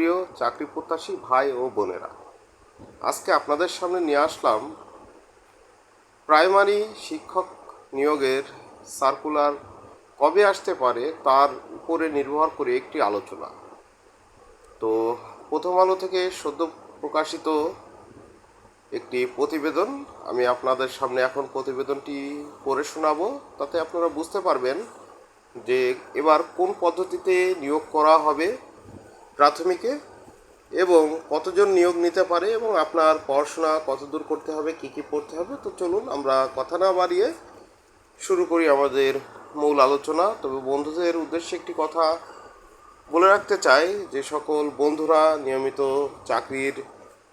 সুপ্রিয় চাকরি প্রত্যাশী ভাই ও বোনেরা, আজকে আপনাদের সামনে নিয়ে আসলাম প্রাইমারি শিক্ষক নিয়োগের সার্কুলার কবে আসতে পারে তার উপরে নির্ভর করে একটি আলোচনা। তো প্রথম আলো থেকে সদ্য প্রকাশিত একটি প্রতিবেদন, আমি আপনাদের সামনে এখন প্রতিবেদনটি পড়ে শোনাবো, তাতে আপনারা বুঝতে পারবেন যে এবার কোন পদ্ধতিতে নিয়োগ করা হবে প্রাথমিকে এবং কতজন নিয়োগ নিতে পারে এবং আপনার পড়াশোনা কতদূর করতে হবে, কি কি পড়তে হবে, তো চলুন আমরা কথা না বাড়িয়ে শুরু করি আমাদের মূল আলোচনা। তবে বন্ধুদের উদ্দেশ্যে একটি কথা বলে রাখতে চাই, যে সকল বন্ধুরা নিয়মিত চাকরির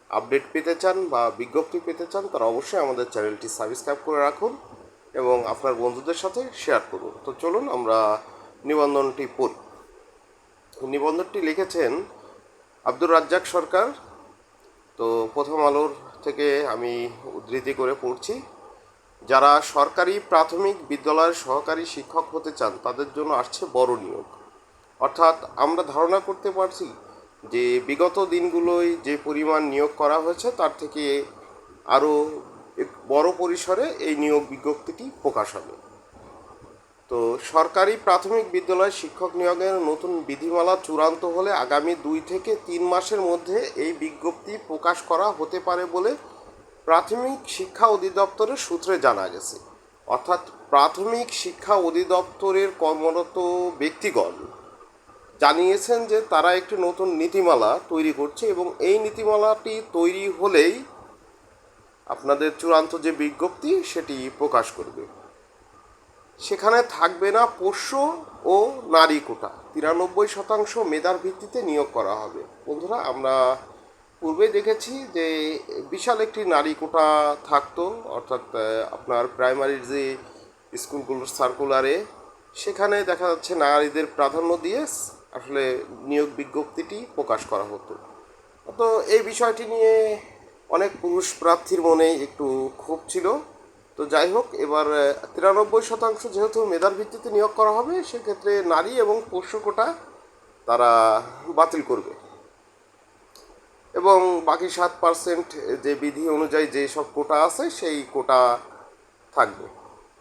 আপডেট পেতে চান বা বিজ্ঞপ্তি পেতে চান, তারা অবশ্যই আমাদের চ্যানেলটি সাবস্ক্রাইব করে রাখুন এবং আপনার বন্ধুদের সাথে শেয়ার করুন। তো চলুন আমরা নিবন্ধনটি পড়ি। নিবন্ধনটি লিখেছেন আব্দুর রাজ্জাক সরকার। তো প্রথম আলোর থেকে আমি উদ্ধৃতি করে পড়ছি। যারা সরকারি প্রাথমিক বিদ্যালয়ের সহকারী শিক্ষক হতে চান, তাদের জন্য আসছে বড় নিয়োগ। অর্থাৎ আমরা ধারণা করতে পারছি যে বিগত দিনগুলোয় যে পরিমাণ নিয়োগ করা হয়েছে, তার থেকে আরও বড় পরিসরে এই নিয়োগ বিজ্ঞপ্তিটি প্রকাশ হবে। তো সরকারি প্রাথমিক বিদ্যালয় শিক্ষক নিয়োগের নতুন বিধিমালা চূড়ান্ত হলে আগামী দুই থেকে তিন মাসের মধ্যে এই বিজ্ঞপ্তি প্রকাশ করা হতে পারে বলে প্রাথমিক শিক্ষা অধিদপ্তরের সূত্রে জানা গেছে। অর্থাৎ প্রাথমিক শিক্ষা অধিদপ্তরের কর্মরত ব্যক্তিগণ জানিয়েছেন যে তারা একটি নতুন নীতিমালা তৈরি করছে এবং এই নীতিমালাটি তৈরি হলেই আপনাদের চূড়ান্ত যে বিজ্ঞপ্তি সেটি প্রকাশ করবে। সেখানে থাকবে না পোষ্য ও নারী কোটা। তিরানব্বই শতাংশ মেধার ভিত্তিতে নিয়োগ করা হবে। বন্ধুরা, আমরা পূর্বে দেখেছি যে বিশাল একটি নারী কোটা থাকতো, অর্থাৎ আপনার প্রাইমারির যে স্কুলগুলোর সার্কুলারে, সেখানে দেখা যাচ্ছে নারীদের প্রাধান্য দিয়ে আসলে নিয়োগ বিজ্ঞপ্তিটি প্রকাশ করা হতো। তো এই বিষয়টি নিয়ে অনেক পুরুষ প্রার্থীর মনে একটু ক্ষোভ ছিল। তো যাই হোক, এবার তিরানব্বই শতাংশ যেহেতু মেধার ভিত্তিতে নিয়োগ করা হবে, সেক্ষেত্রে নারী এবং পোষ্য কোটা তারা বাতিল করবে। এবং বাকি সাত পার্সেন্ট যে বিধি অনুযায়ী যে সব কোটা আছে, সেই কোটা থাকবে।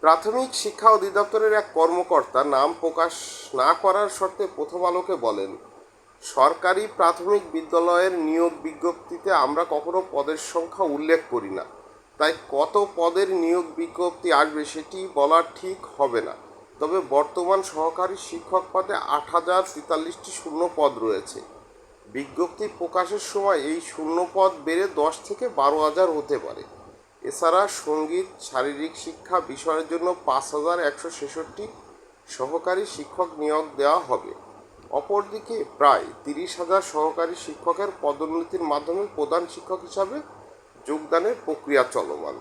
প্রাথমিক শিক্ষা অধিদপ্তরের এক কর্মকর্তা নাম প্রকাশ না করার শর্তে প্রথম আলোকে বলেন, সরকারি প্রাথমিক বিদ্যালয়ের নিয়োগ বিজ্ঞপ্তিতে আমরা কখনো পদের সংখ্যা উল্লেখ করি না। তাই কত পদের নিয়োগ বিজ্ঞপ্তি আসবে সেটি বলা ঠিক হবে না। তবে বর্তমান সহকারী শিক্ষক পদে আট হাজার তেতাল্লিশটি শূন্য পদ রয়েছে। বিজ্ঞপ্তি প্রকাশের সময় এই শূন্য পদ বেড়ে দশ থেকে বারো হাজার হতে পারে। এছাড়া সংগীত, শারীরিক শিক্ষা বিষয়ের জন্য পাঁচ হাজার একশো ছেষট্টি সহকারী শিক্ষক নিয়োগ দেওয়া হবে। অপরদিকে প্রায় তিরিশ হাজার সহকারী শিক্ষকের পদোন্নতির মাধ্যমে প্রধান শিক্ষক হিসাবে যোগদানের প্রক্রিয়া চলমান।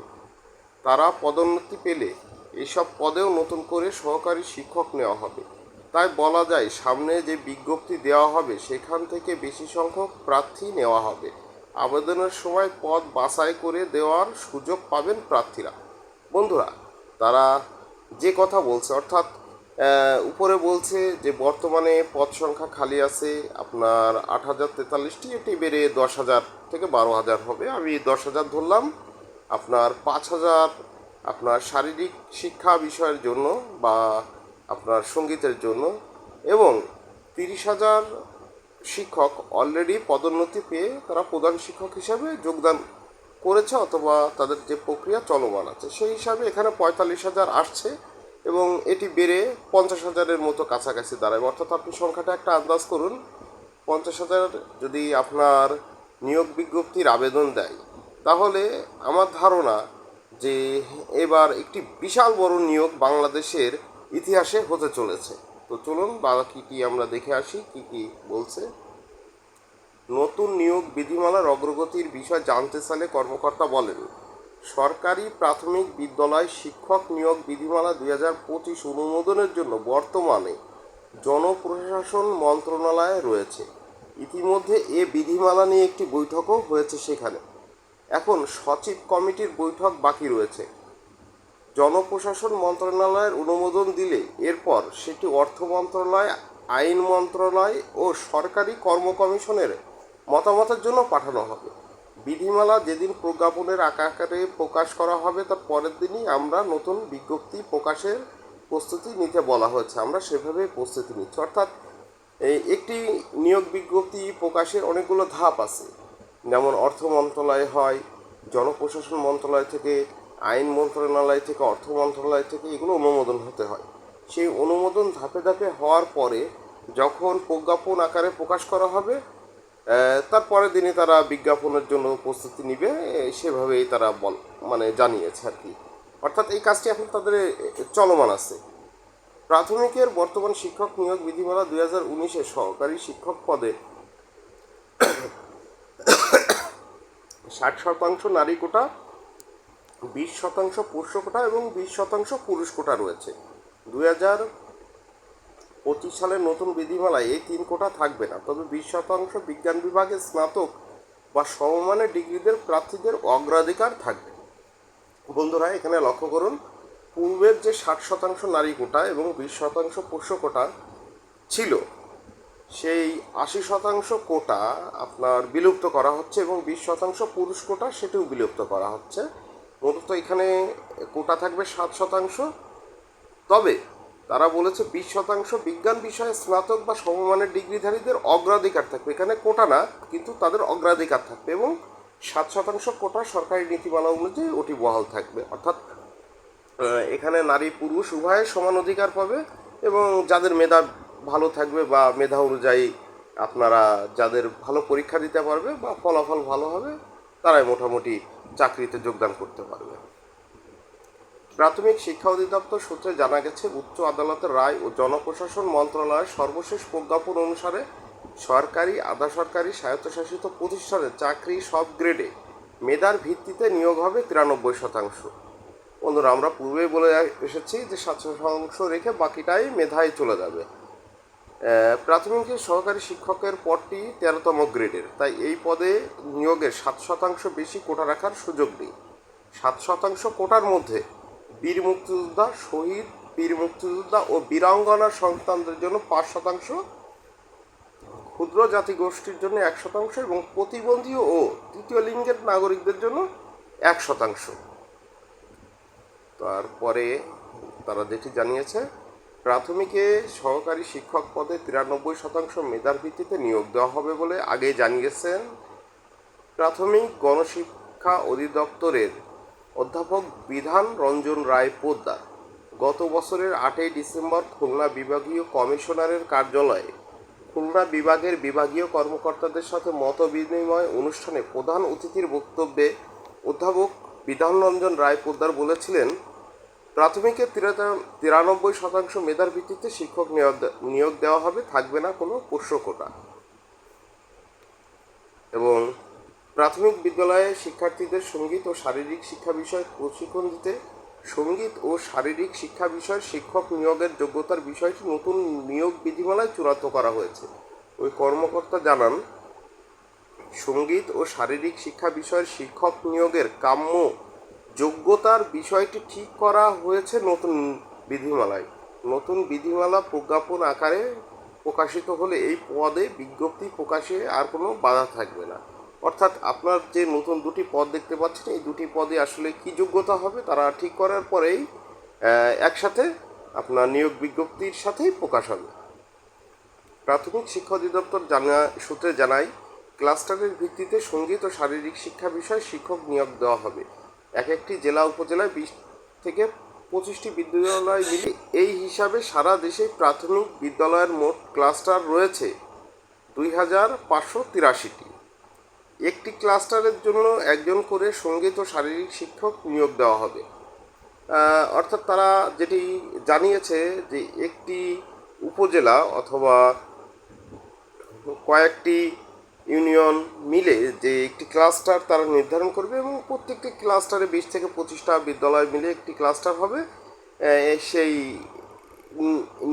তারা পদোন্নতি পেলে এসব পদেও নতুন করে সহকারী শিক্ষক নেওয়া হবে। তাই বলা যায়, সামনে যে বিজ্ঞপ্তি দেওয়া হবে, সেখান থেকে বেশি সংখ্যক প্রার্থী নেওয়া হবে। আবেদনের সময় পদ বাছাই করে দেওয়ার সুযোগ পাবেন প্রার্থীরা। বন্ধুরা, তারা যে কথা বলছে, অর্থাৎ উপরে বলছে যে বর্তমানে পদ সংখ্যা খালি আছে আপনার আট হাজার তেতাল্লিশটি, এটি বেড়ে দশ হাজার থেকে বারো হাজার হবে। আমি দশ হাজার ধরলাম। আপনার পাঁচ হাজার আপনার শারীরিক শিক্ষা বিষয়ের জন্য বা আপনার সঙ্গীতের জন্য এবং তিরিশ হাজার শিক্ষক অলরেডি পদোন্নতি পেয়ে তারা প্রধান শিক্ষক হিসাবে যোগদান করেছে অথবা তাদের যে প্রক্রিয়া চলমান আছে, সেই হিসাবে এখানে পঁয়তাল্লিশ হাজার আসছে। এবং এটি বেড়ে পঞ্চাশ হাজারের মতো কাছাকাছি দাঁড়াবে। অর্থাৎ আপনি সংখ্যাটা একটা আন্দাজ করুন। পঞ্চাশ হাজার যদি আপনার নিয়োগ বিজ্ঞপ্তির আবেদন দেয়, তাহলে আমার ধারণা যে এবার একটি বিশাল বড় নিয়োগ বাংলাদেশের ইতিহাসে হতে চলেছে। তো চলুন, বাকি কি আমরা দেখে আসি, কি কি বলছে। নতুন নিয়োগ বিধিমালার অগ্রগতির বিষয় জানতে চাইলে কর্মকর্তা বলেন। সরকারি প্রাথমিক বিদ্যালয় শিক্ষক নিয়োগ বিধিমালা দুই হাজার পঁচিশ অনুমোদনের জন্য বর্তমানে জনপ্রশাসন মন্ত্রণালয়ে রয়েছে। ইতিমধ্যে এ বিধিমালা নিয়ে একটি বৈঠকও হয়েছে সেখানে। এখন সচিব কমিটির বৈঠক বাকি রয়েছে। জনপ্রশাসন মন্ত্রণালয়ের অনুমোদন দিলে এরপর সেটি অর্থ মন্ত্রণালয়, আইন মন্ত্রণালয় ও সরকারি কর্ম কমিশনের মতামতের জন্য পাঠানো হবে। বিধিমালা যেদিন প্রজ্ঞাপনের আকারে প্রকাশ করা হবে, তার পরের দিনই আমরা নতুন বিজ্ঞপ্তি প্রকাশের প্রস্তুতি নিতে বলা হয়েছে। আমরা সেভাবেই প্রস্তুতি নিচ্ছি। অর্থাৎ একটি নিয়োগ বিজ্ঞপ্তি প্রকাশের অনেকগুলো ধাপ আছে। যেমন অর্থ মন্ত্রণালয় হয়, জনপ্রশাসন মন্ত্রণালয় থেকে, আইন মন্ত্রণালয় থেকে, অর্থ মন্ত্রণালয় থেকে এগুলো অনুমোদন হতে হয়। সেই অনুমোদন ধাপে ধাপে হওয়ার পরে যখন প্রজ্ঞাপন আকারে প্রকাশ করা হবে আহ, তারপরের দিনে তারা বিজ্ঞাপনের জন্য প্রস্তুতি নিবে সেভাবেই তারা বল মানে জানিয়েছে আর কি। অর্থাৎ এই কাজটি এখন তাদের চলমান আছে। প্রাথমিকের বর্তমান শিক্ষক নিয়োগ বিধিমালা দুই হাজার উনিশে সহকারী শিক্ষক পদে ষাট শতাংশ নারী কোটা বিশ শতাংশ পুরুষ কোটা এবং বিশ শতাংশ পুরুষ কোটা রয়েছে। দুই হাজার পঁচিশ সালের নতুন বিধিমালায় এই তিন কোটা থাকবে না। তবে বিশ শতাংশ বিজ্ঞান বিভাগে স্নাতক বা সমমানের ডিগ্রিদের প্রার্থীদের অগ্রাধিকার থাকবে। বন্ধুরা, এখানে লক্ষ্য করুন, পূর্বের যে ষাট শতাংশ নারী কোটা এবং বিশ শতাংশ পোষ্য কোটা ছিল, সেই আশি শতাংশ কোটা আপনার বিলুপ্ত করা হচ্ছে এবং বিশ শতাংশ পুরুষ কোটা সেটিও বিলুপ্ত করা হচ্ছে। মূলত এখানে কোটা থাকবে সাত শতাংশ। তবে তারা বলেছে, বিশ শতাংশ বিজ্ঞান বিষয়ে স্নাতক বা সমমানের ডিগ্রিধারীদের অগ্রাধিকার থাকবে। এখানে কোটা না, কিন্তু তাদের অগ্রাধিকার থাকবে এবং সাত শতাংশ কোটা সরকারি নীতিমালা অনুযায়ী ওটি বহাল থাকবে। অর্থাৎ এখানে নারী পুরুষ উভয়ে সমান অধিকার পাবে এবং যাদের মেধা ভালো থাকবে বা মেধা অনুযায়ী আপনারা যাদের ভালো পরীক্ষা দিতে পারবে বা ফলাফল ভালো হবে, তারাই মোটামুটি চাকরিতে যোগদান করতে পারবে। প্রাথমিক শিক্ষা অধিদপ্তর সূত্রে জানা গেছে, উচ্চ আদালতের রায় ও জনপ্রশাসন মন্ত্রণালয়ের সর্বশেষ প্রজ্ঞাপন অনুসারে সরকারি, আধা সরকারি, স্বায়ত্তশাসিত প্রতিষ্ঠানে চাকরি সব গ্রেডে। মেধার ভিত্তিতে নিয়োগ হবে তিরানব্বই শতাংশ। বন্ধুরা, আমরা পূর্বেই বলে এসেছি যে সাত শতাংশ রেখে বাকিটাই মেধায় চলে যাবে। প্রাথমিক সহকারী শিক্ষকের পদটি তেরোতম গ্রেডের, তাই এই পদে নিয়োগের সাত শতাংশ বেশি কোটা রাখার সুযোগ নেই। সাত শতাংশ কোটার মধ্যে বীর মুক্তিযোদ্ধা শহীদ, বীর মুক্তিযোদ্ধা ও বীরাঙ্গনার সন্তানদের জন্য পাঁচ শতাংশ, ক্ষুদ্র জাতিগোষ্ঠীর জন্য এক শতাংশ এবং প্রতিবন্ধী ও তৃতীয় লিঙ্গের নাগরিকদের জন্য এক শতাংশ। তারপরে তারা যেটি জানিয়েছে, প্রাথমিকে সহকারী শিক্ষক পদে তিরানব্বই শতাংশ মেধার ভিত্তিতে নিয়োগ দেওয়া হবে বলে আগে জানিয়েছেন প্রাথমিক গণশিক্ষা অধিদপ্তরের অধ্যাপক বিধান রঞ্জন রায় পোদ্দার। গত বছরের আটই ডিসেম্বর খুলনা বিভাগীয় কমিশনারের কার্যালয়ে খুলনা বিভাগের বিভাগীয় কর্মকর্তাদের সাথে মত বিনিময় অনুষ্ঠানে প্রধান অতিথির বক্তব্যে অধ্যাপক বিধানরঞ্জন রায় পোদ্দার বলেছিলেন, প্রাথমিকে তিরানব্বই শতাংশ মেধার ভিত্তিতে শিক্ষক নিয়োগ দেওয়া হবে, থাকবে না কোনো পোষ্য কোটা এবং প্রাথমিক বিদ্যালয়ে শিক্ষার্থীদের সংগীত ও শারীরিক শিক্ষা বিষয়ে প্রশিক্ষণ দিতে, সংগীত ও শারীরিক শিক্ষা বিষয়ের শিক্ষক নিয়োগের যোগ্যতার বিষয়টি নতুন নিয়োগ বিধিমালায় চূড়ান্ত করা হয়েছে। ওই কর্মকর্তা জানান, সংগীত ও শারীরিক শিক্ষা বিষয়ের শিক্ষক নিয়োগের কাম্য যোগ্যতার বিষয়টি ঠিক করা হয়েছে নতুন বিধিমালায়। নতুন বিধিমালা প্রজ্ঞাপন আকারে প্রকাশিত হলে এই পদে বিজ্ঞপ্তি প্রকাশে আর কোনো বাধা থাকবে না। অর্থাৎ আপনার যে নতুন দুটি পদ দেখতে পাচ্ছেন, এই দুটি পদে আসলে কি যোগ্যতা হবে তারা ঠিক করার পরেই একসাথে আপনার নিয়োগ বিজ্ঞপ্তির সাথেই প্রকাশ হবে। প্রাথমিক শিক্ষা অধিদপ্তর জানা সূত্রে জানায়, ক্লাস্টারের ভিত্তিতে সংগীত ও শারীরিক শিক্ষা বিষয়ে শিক্ষক নিয়োগ দেওয়া হবে। এক একটি জেলা উপজেলায় বিশ থেকে পঁচিশটি বিদ্যালয় মিলে এই হিসাবে সারা দেশে প্রাথমিক বিদ্যালয়ের মোট ক্লাস্টার রয়েছে দুই হাজার পাঁচশো তিরাশিটি। একটি ক্লাস্টারের জন্য একজন করে সংগীত ও শারীরিক শিক্ষক নিয়োগ দেওয়া হবে। অর্থাৎ তারা যেটি জানিয়েছে যে একটি উপজেলা অথবা কয়েকটি ইউনিয়ন মিলে যে একটি ক্লাস্টার তারা নির্ধারণ করবে এবং প্রত্যেকটি ক্লাস্টারে বিশ থেকে পঁচিশটা বিদ্যালয় মিলে একটি ক্লাস্টার হবে। সেই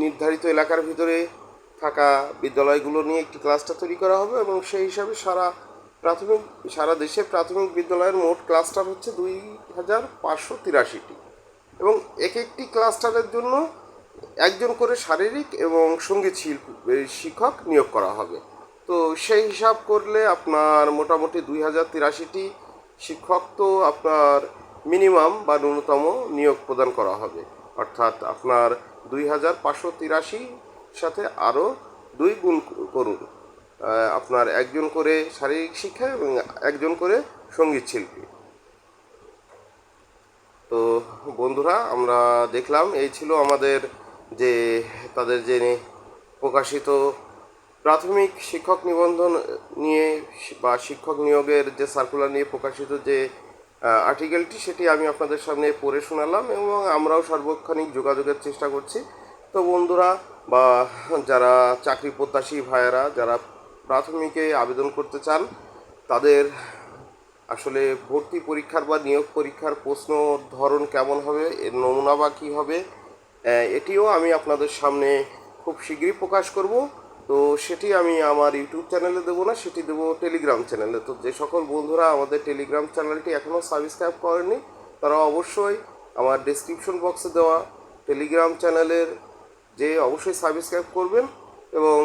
নির্ধারিত এলাকার ভিতরে থাকা বিদ্যালয়গুলো নিয়ে একটি ক্লাস্টার তৈরি করা হবে এবং সেই হিসাবে সারা প্রাথমিক, সারা দেশে প্রাথমিক বিদ্যালয়ের মোট ক্লাস্টার হচ্ছে দুই হাজার পাঁচশো তিরাশিটি। এবং এক একটি ক্লাস্টারের জন্য একজন করে শারীরিক এবং সংগীত শিল্প শিক্ষক নিয়োগ করা হবে। তো সেই হিসাব করলে আপনার মোটামুটি দুই হাজার তিরাশিটি শিক্ষক তো আপনার মিনিমাম বা ন্যূনতম নিয়োগ প্রদান করা হবে। অর্থাৎ আপনার দুই হাজার পাঁচশো তিরাশি সাথে আরও দুই গুণ করুন। আপনার একজন করে শারীরিক শিক্ষা এবং একজন করে সংগীত শিল্পী। তো বন্ধুরা, আমরা দেখলাম এই ছিল আমাদের যে তাদের যে প্রকাশিত প্রাথমিক শিক্ষক নিবন্ধন নিয়ে বা শিক্ষক নিয়োগের যে সার্কুলার নিয়ে প্রকাশিত যে আর্টিকেলটি সেটি আমি আপনাদের সামনে পড়ে শোনালাম এবং আমরাও সার্বক্ষণিক যোগাযোগের চেষ্টা করছি। তো বন্ধুরা, বা যারা চাকরি প্রত্যাশী ভাইয়েরা, যারা প্রাথমিকে আবেদন করতে চান, তাদের আসলে ভর্তি পরীক্ষার বা নিয়োগ পরীক্ষার প্রশ্ন ধরন কেমন হবে, এর নমুনা বা কী হবে এটিও আমি আপনাদের সামনে খুব শীঘ্রই প্রকাশ করব। তো সেটি আমি আমার ইউটিউব চ্যানেলে দেবো না, সেটি দেবো টেলিগ্রাম চ্যানেলে। তো যে সকল বন্ধুরা আমাদের টেলিগ্রাম চ্যানেলটি এখনও সাবস্ক্রাইব করেনি, তারা অবশ্যই আমার ডেসক্রিপশন বক্সে দেওয়া টেলিগ্রাম চ্যানেলের যে অবশ্যই সাবস্ক্রাইব করবেন এবং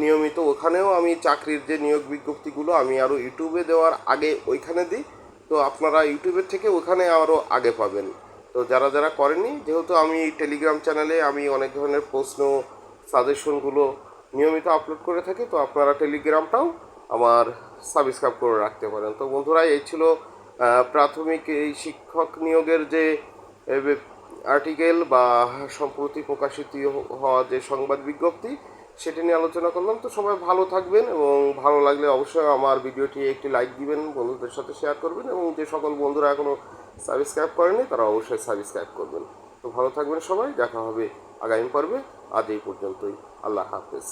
নিয়মিত ওখানেও আমি চাকরির যে নিয়োগ বিজ্ঞপ্তিগুলো আমি আরও ইউটিউবে দেওয়ার আগে ওইখানে দিই। তো আপনারা ইউটিউবের থেকে ওখানে আরও আগে পাবেন। তো যারা যারা করেনি যেহেতু আমি টেলিগ্রাম চ্যানেলে আমি অনেক ধরনের প্রশ্ন, সাজেশনগুলো নিয়মিত আপলোড করে থাকি, তো আপনারা টেলিগ্রামটাও আমার সাবস্ক্রাইব করে রাখতে পারেন। তো বন্ধুরা, এই ছিল প্রাথমিক এই শিক্ষক নিয়োগের যে আর্টিকেল বা সম্প্রতি প্রকাশিত হওয়া যে সংবাদ বিজ্ঞপ্তি সেটি নিয়ে আলোচনা করলাম। তো সবাই ভালো থাকবেন এবং ভালো লাগলে অবশ্যই আমার ভিডিওটি একটি লাইক দিবেন, বন্ধুদের সাথে শেয়ার করবেন এবং যে সকল বন্ধুরা এখনও সাবস্ক্রাইব করেনি তারা অবশ্যই সাবস্ক্রাইব করবেন। তো ভালো থাকবেন সবাই, দেখা হবে আগামী পর্বে। আজ এই পর্যন্তই। আল্লাহ হাফেজ।